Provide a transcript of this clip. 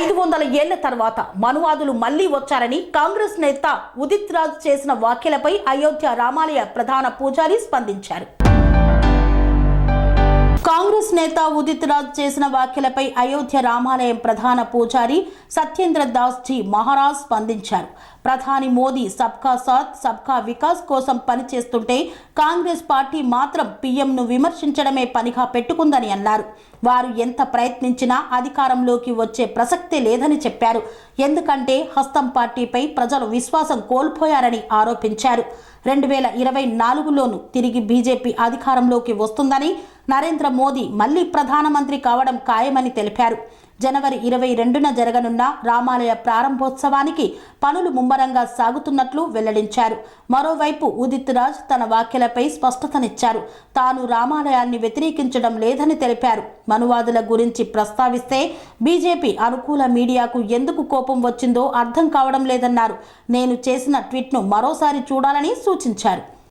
ఐదు వందల ఏళ్ళ తర్వాత మనువాదులు మళ్ళీ వచ్చారని కాంగ్రెస్ నేత ఉదిత్ రాజ్ చేసిన వ్యాఖ్యలపై అయోధ్య రామాలయ ప్రధాన పూజారి స్పందించారు. కాంగ్రెస్ నేత ఉదిత్ రాజ్ చేసిన వ్యాఖ్యలపై అయోధ్య రామాలయం ప్రధాన పూజారి సత్యేంద్ర దాస్ జీ మహారాజ్ స్పందించారు. ప్రధాని మోదీ సబ్కా సాత్ సబ్కా వికాస్ కోసం పనిచేస్తుంటే కాంగ్రెస్ పార్టీ మాత్రం పీఎంను విమర్శించడమే పనిగా పెట్టుకుందని అన్నారు. వారు ఎంత ప్రయత్నించినా అధికారంలోకి వచ్చే ప్రసక్తే లేదని చెప్పారు. ఎందుకంటే హస్తం పార్టీపై ప్రజలు విశ్వాసం కోల్పోయారని ఆరోపించారు. రెండు వేల ఇరవై నాలుగులోనూ తిరిగి బీజేపీ అధికారంలోకి వస్తుందని నరేంద్ర మోదీ మళ్ళీ ప్రధానమంత్రి కావడం ఖాయమని తెలిపారు. జనవరి ఇరవై రెండున జరగనున్న రామాలయ ప్రారంభోత్సవానికి పనులు ముమ్మరంగా సాగుతున్నట్లు వెల్లడించారు. మరోవైపు ఉదిత్ రాజ్ తన వ్యాఖ్యలపై స్పష్టతనిచ్చారు. తాను రామాలయాన్ని వ్యతిరేకించడం లేదని తెలిపారు. మనువాదుల గురించి ప్రస్తావిస్తే బీజేపీ అనుకూల మీడియాకు ఎందుకు కోపం వచ్చిందో అర్థం కావడం లేదన్నారు. నేను చేసిన ట్వీట్ను మరోసారి చూడాలని సూచించారు.